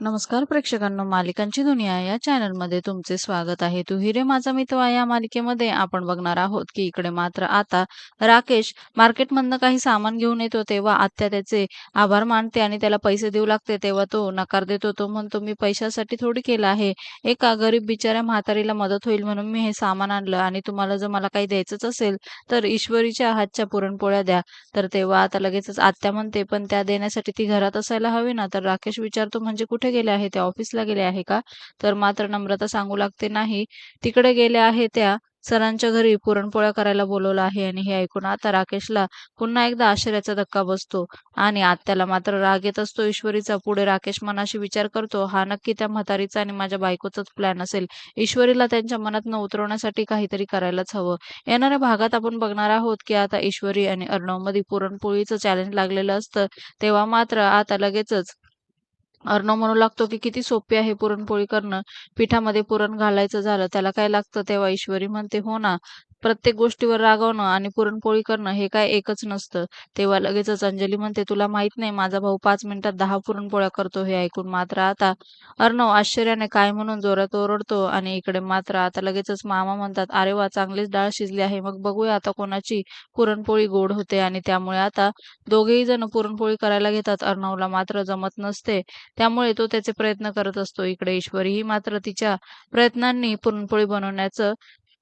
नमस्कार प्रेक्षकांनो मालिकांची दुनिया या चॅनलमध्ये तुमचे स्वागत आहे. तू हिरे माझा मित्र या मालिकेमध्ये आपण बघणार आहोत की इकडे मात्र आता राकेश मार्केटमधनं काही सामान घेऊन येतो तेव्हा आत्या त्याचे आभार मानते आणि त्याला पैसे देऊ लागते. तेव्हा तो नकार देतो. तो म्हणतो मी पैशासाठी थोडी केलं आहे. एका गरीब बिचाऱ्या म्हातारीला मदत होईल म्हणून मी हे सामान आणलं आणि तुम्हाला जर मला काही द्यायचंच असेल तर ईश्वरीच्या हातच्या पुरणपोळ्या द्या. तर तेव्हा आता लगेचच आत्या म्हणते पण त्या देण्यासाठी ती घरात असायला हवी ना. तर राकेश विचारतो म्हणजे कुठे गेले आहे? त्या ऑफिसला गेले आहे का? तर मात्र नम्रता सांगू लागते नाही. तिकडे गेल्या आहे त्या सरांच्या घरी पुरणपोळ्या करायला बोलवलं आहे आणि हे ऐकून आता राकेशला पुन्हा एकदा आश्चर्याचा धक्का बसतो आणि आत्याला मात्र राग येत असतो. ईश्वरीचा पुढे राकेश मनाशी विचार करतो. हा नक्की त्या म्हातारीचा आणि माझ्या बायकोचाच प्लॅन असेल. ईश्वरीला त्यांच्या मनात न उतरवण्यासाठी काहीतरी करायलाच हवं. येणाऱ्या भागात आपण बघणार आहोत की आता ईश्वरी आणि अर्णवमध्ये पुरणपोळीचं चॅलेंज लागलेलं असतं. तेव्हा मात्र आता लगेचच अर्णव म्हणू लागतो की किती सोपी आहे पुरणपोळी करणं. पिठामध्ये पुरण घालायचं झालं त्याला काय लागतं तेव्हा ईश्वरी म्हणते हो ना प्रत्येक गोष्टीवर रागवणं आणि पुरणपोळी करणं हे काय एकच नसतं. तेव्हा लगेचच अंजली म्हणते तुला माहीत नाही माझा भाऊ पाच मिनिटात दहा पुरणपोळ्या करतो हे ऐकून मात्र आता अर्णव आश्चर्याने काय म्हणून जोरात ओरडतो आणि इकडे मात्र आता लगेचच मामा म्हणतात अरे वा चांगलीच डाळ शिजली आहे मग बघूया आता कोणाची पुरणपोळी गोड होते आणि त्यामुळे आता दोघेही जण पुरणपोळी करायला घेतात. अर्णवला मात्र जमत नसते त्यामुळे तो त्याचे प्रयत्न करत असतो. इकडे ईश्वरी ही मात्र तिच्या प्रयत्नांनी पुरणपोळी बनवण्याचं